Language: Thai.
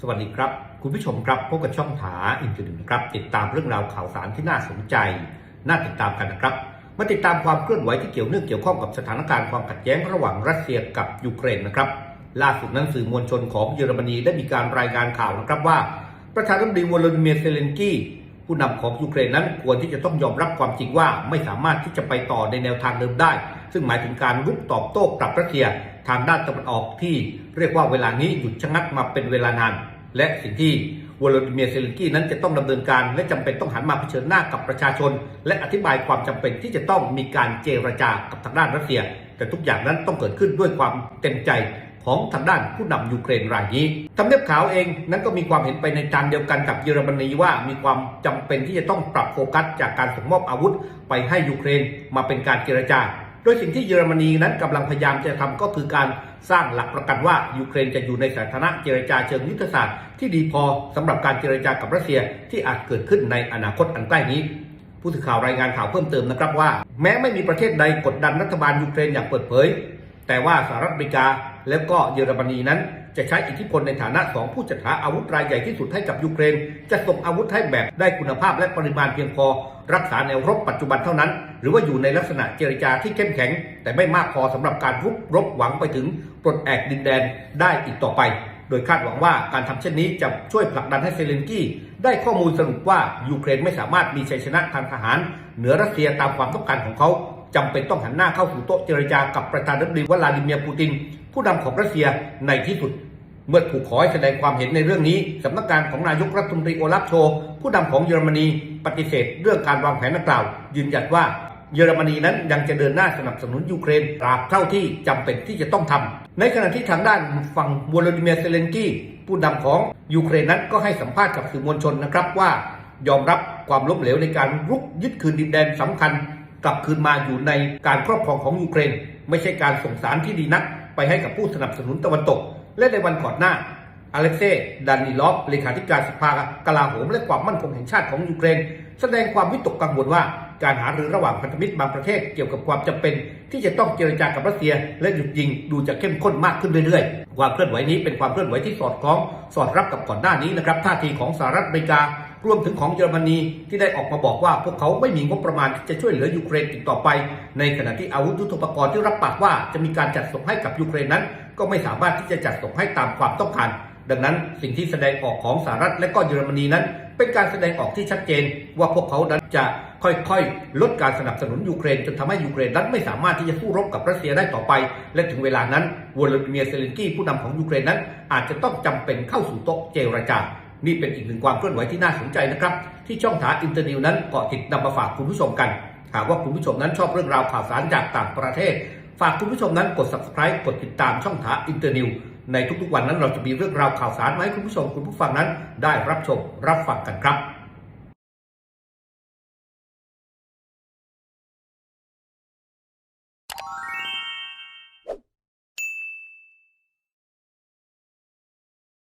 สวัสดีครับ คุณผู้ชมครับพบกับช่องถาอินทร์เน็ตนะครับ ติดตามเรื่องราวข่าวสารที่น่าสนใจ น่าติดตามกันนะครับ มาติดตามความเคลื่อนไหวที่เกี่ยวเนื่องเกี่ยวข้องกับสถานการณ์ความขัดแย้งระหว่างรัสเซียกับยูเครนนะครับ ล่าสุดนั้นสื่อมวลชนของเยอรมนีได้มีการรายงานข่าวนะครับว่า ประธานาธิบดีวลาดิเมียร์เซเลนกี้ผู้นำของยูเครนนั้นควรที่จะต้องยอมรับความจริงว่าไม่สามารถที่จะไปต่อในแนวทางเดิมได้ ซึ่งหมายถึงการรุกตอบโต้กลับรัสเซียทางด้านตะวันออกที่เรียกว่าเวลานี้หยุดชะงักมาเป็นเวลานาน และสิ่งที่วลาดิเมียร์เซเลนกี้นั้นจะต้องดำเนินการ และจำเป็นต้องหันมาเผชิญหน้ากับประชาชน และอธิบายความจำเป็นที่จะต้องมีการเจรจากับทางด้านรัสเซีย แต่ทุกอย่างนั้นต้องเกิดขึ้นด้วยความเต็มใจของทางด้านผู้นำยูเครนรายนี้ทำเนียบขาวเองนั้นก็มีความเห็นไปในทางเดียวกันกับเยอรมนีว่ามีความจำเป็นที่จะต้องปรับโฟกัสจากการส่งมอบอาวุธ ไปให้ยูเครนมาเป็นการเจรจา ดยสิ่งที่เยอรมนีนั้นกำลังพยายามจะทำก็คือการสร้างหลักประกันว่ายูเครนจะอยู่ในสถานะเจรจาเชิงยุทธศาสตร์ที่ดีพอสำหรับการเจรจากับรัสเซียที่อาจเกิดขึ้นในอนาคตอันใกล้นี้ผู้สื่อข่าวรายงานข่าวเพิ่มเติมนะครับว่า แม้ไม่มีประเทศใดกดดันรัฐบาลยูเครนอย่างเปิดเผย แต่ว่าสหรัฐอเมริกาแล้วก็เยอรมนีนั้น จะใช้อิทธิพลในฐานะสองผู้จัดหาอาวุธรายใหญ่ที่สุดให้กับยูเครน จะส่งอาวุธให้แบบได้คุณภาพและปริมาณเพียงพอ รักษาแนวรบปัจจุบันเท่านั้น หรือว่าอยู่ในลักษณะเจรจาที่เข้มแข็ง แต่ไม่มากพอสำหรับการรุกรบหวังไปถึงปลดแอกดินแดนได้อีกต่อไป โดยคาดหวังว่าการทำเช่นนี้จะช่วยผลักดันให้เซเลนกี้ได้ข้อมูลสรุปว่ายูเครนไม่สามารถมีชัยชนะทางทหาร เหนือรัสเซียตามความต้องการของเขาจำเป็นต้องหันหน้าเข้าสู่โต๊ะเจรจากับประธานาธิบดีวลาดิเมียร์ปูติน ผู้นำของรัสเซียในที่สุด เมื่อถูกขอให้แสดงความเห็นในเรื่องนี้สำนักงานของนายกรัฐมนตรีโอลาฟโช ผู้นำของเยอรมนีปฏิเสธเรื่องการวางแผนดังกล่าว ยืนยันว่าเยอรมนีนั้นยังจะเดินหน้าสนับสนุนยูเครนตราบเท่าที่จำเป็นที่จะต้องทำในขณะที่ทางด้านฝั่งวลาดิเมียร์เซเลนกี้ผู้นำของยูเครนนั้นก็ให้สัมภาษณ์กับสื่อมวลชนนะครับว่า ยอมรับความล้มเหลวในการรุกยึดคืนดินแดนสำคัญ กลับคืนมาอยู่ในการครอบครองของยูเครน ไม่ใช่การส่งสารที่ดีนัก ไปให้กับผู้สนับสนุนตะวันตก และในวันก่อนหน้าอเล็กเซย์ดานิลอฟเลขาธิการสภากลาโหมและความมั่นคงแห่งชาติของยูเครน แสดงความวิตกกังวลว่าการหารือระหว่างพันธมิตรบางประเทศเกี่ยวกับความจำเป็น ที่จะต้องเจรจากับรัสเซีย และหยุดยิงดูจะเข้มข้นมากขึ้นเรื่อยๆ ความเคลื่อนไหวนี้เป็นความเคลื่อนไหวที่สอดคล้อง สอดรับกับก่อนหน้านี้นะครับท่าทีของสหรัฐอเมริการวมถึงของเยอรมนีที่ได้ออกมาบอกว่าพวกเขาไม่มีงบประมาณที่จะช่วยเหลือยูเครนอีกต่อไป ในขณะที่อาวุธยุทโธปกรณ์ที่รับปากว่าจะมีการจัดส่งให้กับยูเครนนั้น ก็ไม่สามารถที่จะจัดส่งให้ตามความต้องการ ดังนั้นสิ่งที่แสดงออกของสหรัฐและก็เยอรมนีนั้น เป็นการแสดงออกที่ชัดเจน ว่าพวกเขานั้นจะค่อยๆ ลดการสนับสนุนยูเครนจนทำให้ยูเครนนั้นไม่สามารถที่จะสู้รบกับรัสเซียได้ต่อไป และถึงเวลานั้นวลาดิเมียร์เซเลนกี้ผู้นำของยูเครนนั้น อาจจะต้องจำเป็นเข้าสู่โต๊ะเจรจานี่เป็นอีกหนึ่งความเคลื่อนไหวที่น่าสนใจนะครับ ที่ช่องถาอินเตอร์นิวนั้นเกาะติดนำมาฝากคุณผู้ชมกัน หากว่าคุณผู้ชมนั้นชอบเรื่องราวข่าวสารจากต่างประเทศ ฝากคุณผู้ชมนั้นกด subscribe กดติดตามช่องถาอินเตอร์นิวในทุกๆวันนั้นเราจะมีเรื่องราวข่าวสารมาให้คุณผู้ชมคุณผู้ฟังนั้นได้รับชมรับฟังกันครับ